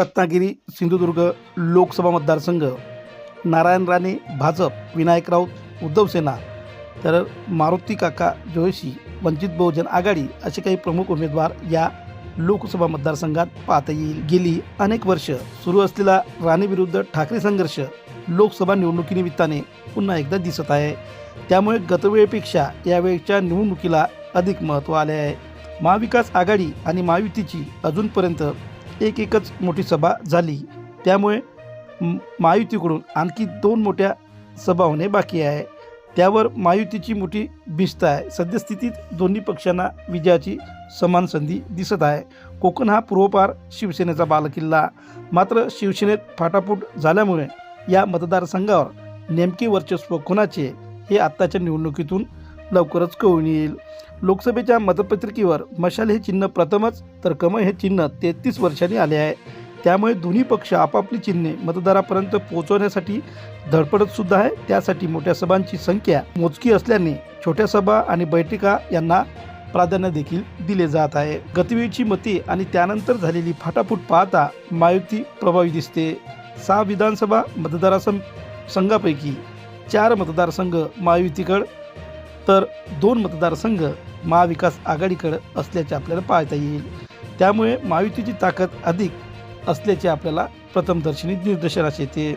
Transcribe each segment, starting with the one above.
रत्नागिरी सिंधुदुर्ग लोकसभा मतदारसंघ नारायण राणे भाजप विनायक राऊत उद्धव सेना तर मारुती काका जोशी वंचित बहुजन आघाडी असे काही प्रमुख उमेदवार या लोकसभा मतदारसंघात पाहता येईल. गेली अनेक वर्ष सुरू असलेला राणेविरुद्ध ठाकरे संघर्ष लोकसभा निवडणुकीनिमित्ताने पुन्हा एकदा दिसत आहे. त्यामुळे गतवेळेपेक्षा यावेळच्या निवडणुकीला अधिक महत्त्व आले आहे. महाविकास आघाडी आणि महायुतीची अजूनपर्यंत एक एकच मोठी सभा झाली. त्यामुळे महायुतीकडून आणखी दोन मोठ्या सभा होणे बाकी आहे. त्यावर महायुतीची मोठी भिस्त आहे. सद्यस्थितीत दोन्ही पक्षांना विजयाची समान संधी दिसत आहे. कोकण हा पूर्वपार शिवसेनेचा बालकिल्ला. मात्र शिवसेनेत फाटाफूट झाल्यामुळे या मतदारसंघावर नेमके वर्चस्व कोणाचे हे आत्ताच्या निवडणुकीतून लवकरच कळून येईल. लोकसभेच्या मतपत्रिकेवर मशाल हे चिन्ह प्रथमच तर कमळ हे चिन्ह तेहतीस वर्षांनी आले आहे. त्यामुळे दोन्ही पक्ष आपापली चिन्हे मतदारापर्यंत पोहोचवण्यासाठी धडपडत सुद्धा आहे. त्यासाठी मोठ्या सभांची संख्या मोजकी असल्याने छोट्या सभा आणि बैठका यांना प्राधान्य देखील दिले जात आहे. गतवेळची मते आणि त्यानंतर झालेली फाटाफूट पाहता मायुती प्रभावी दिसते. सहा विधानसभा मतदारसं संघापैकी चार मतदारसंघ महायुतीकडं तर दोन मतदारसंघ महाविकास आघाडीकडं असल्याचे आपल्याला पाहता येईल. त्यामुळे महायुतीची ताकद अधिक असल्याचे आपल्याला प्रथमदर्शनी निदर्शनास येते.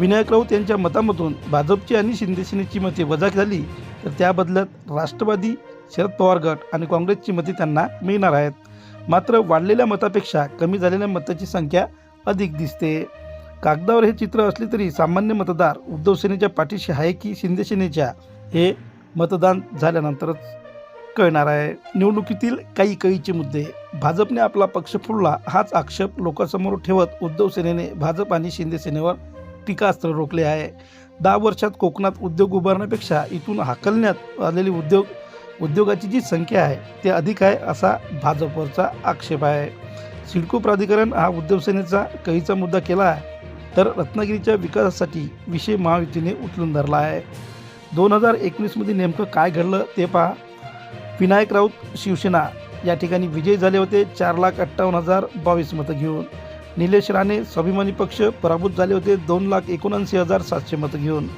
विनायक राऊत यांच्या मतामधून भाजपची आणि शिंदेसेनेची मते वजा झाली तर त्या बदल्यात राष्ट्रवादी शरद पवार गट आणि काँग्रेसची मते त्यांना मिळणार आहेत. मात्र वाढलेल्या मतापेक्षा कमी झालेल्या मताची संख्या अधिक दिसते. कागदावर हे चित्र असले तरी सामान्य मतदार उद्धव सेनेच्या पाठीशी आहे की शिंदेसेनेच्या हे मतदान झाल्यानंतरच कळणार आहे. निवडणुकीतील काही कळीचे मुद्दे. भाजपने आपला पक्ष फुडला हाच आक्षेप लोकांसमोर ठेवत उद्धव सेनेने भाजप आणि शिंदे सेनेवर टीकास्त्र रोखले आहे. दहा वर्षात कोकणात उद्योग उभारण्यापेक्षा इथून हाकलण्यात आलेले उद्योग उद्योगाची जी संख्या आहे ते अधिक आहे असा भाजपवरचा आक्षेप आहे. सिडको प्राधिकरण हा उद्धवसेनेचा कळीचा मुद्दा केला आहे तर रत्नागिरीच्या विकासासाठी विषय महायुतीने उचलून धरला आहे. दोन हजार एकवीसमध्ये नेमकं काय घडलं ते पहा. विनायक राऊत शिवसेना. या ठिकाणी विजयी झाले होते चार लाख अठ्ठावन्न हजार बावीस मतं घेऊन. निलेश राणे स्वाभिमानी पक्ष पराभूत झाले होते दोन लाख एकोणऐंशी हजार सातशे मतं घेऊन.